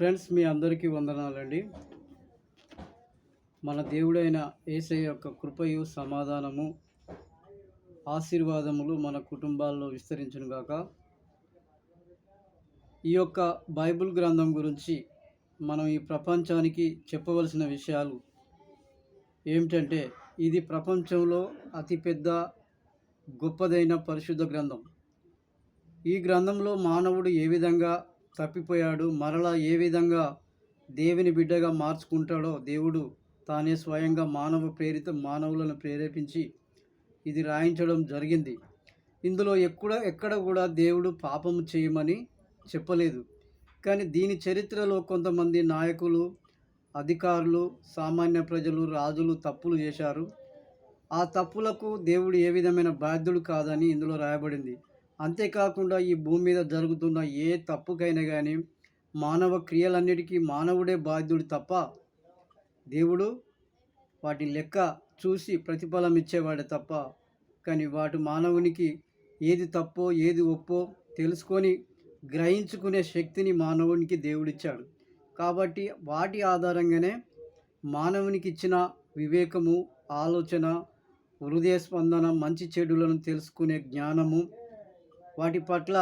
Friends మీ అందరికీ వందనాలండి. మన దేవుడైన ఏసై యొక్క కృపయు సమాధానము ఆశీర్వాదములు మన కుటుంబాల్లో విస్తరించునుగాక ఈ యొక్క బైబిల్ గ్రంథం గురించి మనం ఈ ప్రపంచానికి చెప్పవలసిన విషయాలు ఏమిటంటే ఇది ప్రపంచంలో అతిపెద్ద గొప్పదైన పరిశుద్ధ గ్రంథం. ఈ గ్రంథంలో మానవుడు ఏ విధంగా తప్పిపోయాడు. మరలా ఏ విధంగా దేవుని బిడ్డగా మార్చుకుంటాడో దేవుడు తానే స్వయంగా మానవ ప్రేరిత మానవులను ప్రేరేపించి ఇది రాయించడం జరిగింది. ఇందులో ఎక్కడ ఎక్కడ కూడా దేవుడు పాపం చేయమని చెప్పలేదు. కానీ దీని చరిత్రలో కొంతమంది నాయకులు అధికారులు సామాన్య ప్రజలు రాజులు తప్పులు చేశారు. ఆ తప్పులకు దేవుడు ఏ విధమైన బాధ్యుడు కాదని ఇందులో రాయబడింది. అంతేకాకుండా ఈ భూమి మీద జరుగుతున్న ఏ తప్పుకైనా కానీ మానవ క్రియలన్నిటికీ మానవుడే బాధ్యుడు తప్ప దేవుడు వాటి లెక్క చూసి ప్రతిఫలం ఇచ్చేవాడే తప్ప. కానీ వాటి మానవునికి ఏది తప్పో ఏది ఒప్పో తెలుసుకొని గ్రహించుకునే శక్తిని మానవునికి దేవుడిచ్చాడు. కాబట్టి వాటి ఆధారంగానే మానవునికి ఇచ్చిన వివేకము ఆలోచన హృదయ స్పందన మంచి చెడులను తెలుసుకునే జ్ఞానము వాటి పట్ల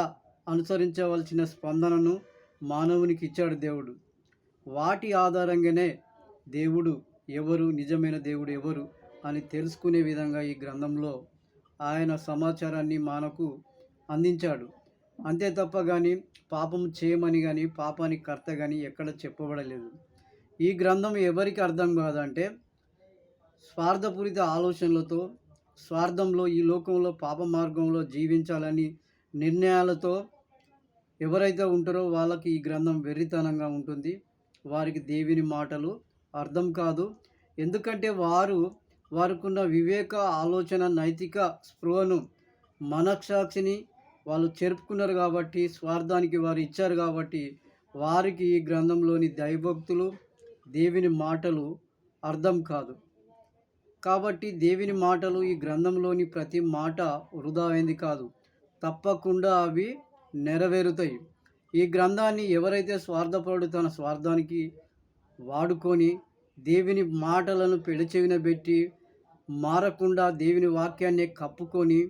అనుసరించవలసిన స్పందనను మానవునికి ఇచ్చాడు దేవుడు. వాటి ఆధారంగానే దేవుడు ఎవరు నిజమైన దేవుడు ఎవరు అని తెలుసుకునే విధంగా ఈ గ్రంథంలో ఆయన సమాచారాన్ని మనకు అందించాడు. అంతే తప్ప కానీ పాపం చేయమని కానీ పాపానికి కర్త కానీ ఎక్కడ చెప్పబడలేదు. ఈ గ్రంథం ఎవరికి అర్థం కాదంటే స్వార్థపూరిత ఆలోచనలతో స్వార్థంలో ఈ లోకంలో పాప మార్గంలో జీవించాలని నిర్ణయాలతో ఎవరైతే ఉంటారో వాళ్ళకి ఈ గ్రంథం వెర్రితనంగా ఉంటుంది. వారికి దేవుని మాటలు అర్థం కాదు. ఎందుకంటే వారు వారికున్న వివేక ఆలోచన నైతిక స్పృహను మనస్సాక్షిని వాళ్ళు చెరుపుకున్నారు కాబట్టి స్వార్థానికి వారు ఇచ్చారు కాబట్టి వారికి ఈ గ్రంథంలోని దైవభక్తులు దేవుని మాటలు అర్థం కాదు. కాబట్టి దేవుని మాటలు ఈ గ్రంథంలోని ప్రతి మాట వృధా అయింది కాదు. తప్పకుండా అవి నెరవేరుతాయి. ఈ గ్రంథాన్ని ఎవరైతే స్వార్థపరుడు తన స్వార్థానికి వాడుకొని దేవుని మాటలను పెడచెవిన పెట్టి మారకుండా దేవుని వాక్యాన్ని కప్పుకొని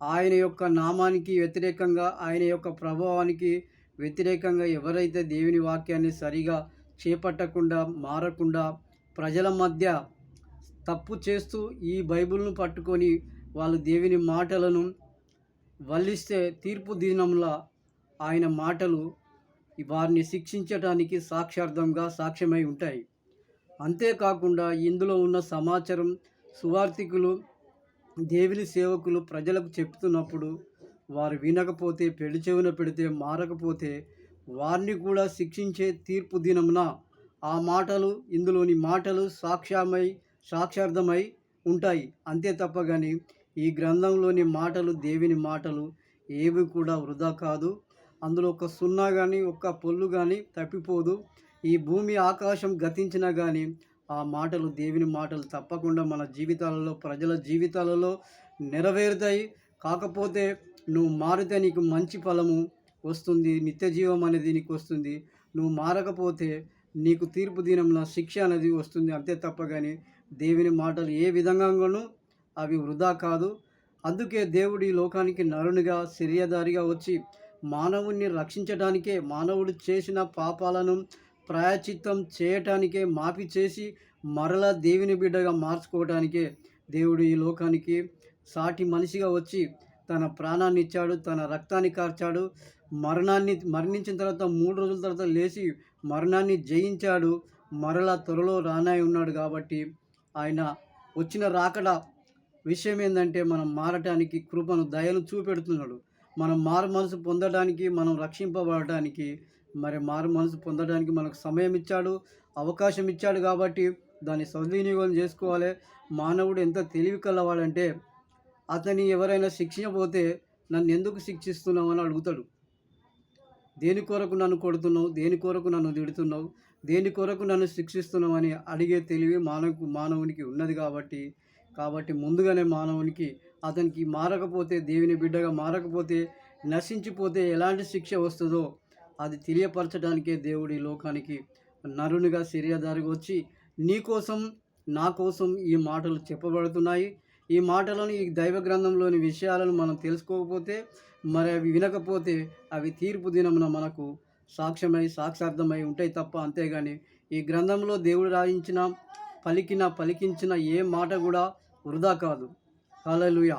ఆయన యొక్క నామానికి వ్యతిరేకంగా ఆయన యొక్క ప్రభావానికి వ్యతిరేకంగా ఎవరైతే దేవుని వాక్యాన్ని సరిగా చేపట్టకుండా మారకుండా ప్రజల మధ్య తప్పు చేస్తూ ఈ బైబిల్ను పట్టుకొని వాళ్ళు దేవుని మాటలను వల్లిస్తే తీర్పు దినంలో ఆయన మాటలు వారిని శిక్షించటానికి సాక్ష్యార్థంగా సాక్ష్యమై ఉంటాయి. అంతేకాకుండా ఇందులో ఉన్న సమాచారం సువార్థికులు దేవుని సేవకులు ప్రజలకు చెప్తున్నప్పుడు వారు వినకపోతే పెళ్ళి చెవిన పెడితే మారకపోతే వారిని కూడా శిక్షించే తీర్పు దినమున ఆ మాటలు ఇందులోని మాటలు సాక్ష్యమై సాక్షార్థమై ఉంటాయి. అంతే తప్ప కానీ ఈ గ్రంథంలోని మాటలు దేవుని మాటలు ఏవి కూడా వృధా కాదు. అందులో ఒక సున్నా కానీ ఒక్క పొల్లు కానీ తప్పిపోదు. ఈ భూమి ఆకాశం గతించినా కానీ ఆ మాటలు దేవుని మాటలు తప్పకుండా మన జీవితాలలో ప్రజల జీవితాలలో నెరవేరుతాయి. కాకపోతే నువ్వు మారితే నీకు మంచి ఫలము వస్తుంది నిత్య జీవం అనేది నీకు వస్తుంది. నువ్వు మారకపోతే నీకు తీర్పు దినంలో శిక్ష అనేది వస్తుంది. అంతే తప్ప కానీ దేవుని మాటలు ఏ విధంగానూ అవి వృధా కాదు. అందుకే దేవుడు ఈ లోకానికి నరునిగా సిరియదారిగా వచ్చి మానవుణ్ణి రక్షించడానికే మానవుడు చేసిన పాపాలను ప్రాయచిత్తం చేయటానికే మాఫీ చేసి మరలా దేవుని బిడ్డగా మార్చుకోవటానికే దేవుడు ఈ లోకానికి సాటి మనిషిగా వచ్చి తన ప్రాణాన్ని ఇచ్చాడు తన రక్తాన్ని కార్చాడు మరణాన్ని మరణించిన తర్వాత మూడు రోజుల తర్వాత లేచి మరణాన్ని జయించాడు మరలా త్వరలో రానాయి ఉన్నాడు కాబట్టి ఆయన వచ్చిన రాకడ విషయం ఏంటంటే మనం మారటానికి కృపను దయను చూపెడుతున్నాడు. మనం మారు మనసు పొందడానికి మనం రక్షింపబడటానికి మరి మారు మనసు పొందడానికి మనకు సమయం ఇచ్చాడు అవకాశం ఇచ్చాడు కాబట్టి దాన్ని సద్వినియోగం చేసుకోవాలి. మానవుడు ఎంత తెలివి కలవాడంటే అతని ఎవరైనా శిక్షించబోతే నన్ను ఎందుకు శిక్షిస్తున్నావు అని అడుగుతాడు. దేని కొరకు నన్ను కొడుతున్నావు? దేని కొరకు నన్ను తిడుతున్నావు? దేని కొరకు నన్ను శిక్షిస్తున్నావు అని అడిగే తెలివి మానవ మానవునికి ఉన్నది కాబట్టి కాబట్టి ముందుగానే మానవునికి అతనికి మారకపోతే దేవుని బిడ్డగా మారకపోతే నశించిపోతే ఎలాంటి శిక్ష వస్తుందో అది తెలియపరచడానికే దేవుడి లోకానికి నరునిగా శరీరధారిగా వచ్చి నీ కోసం నా కోసం ఈ మాటలు చెప్పబడుతున్నాయి. ఈ మాటలను ఈ దైవ గ్రంథంలోని విషయాలను మనం తెలుసుకోకపోతే మరి అవి వినకపోతే అవి తీర్పు దినమున మనకు సాక్ష్యమై సాక్షార్థమై ఉంటాయి తప్ప అంతేగాని ఈ గ్రంథంలో దేవుడు రాయించిన పలికిన పలికించిన ఏ మాట కూడా వృధా కాదు. కాలలుయా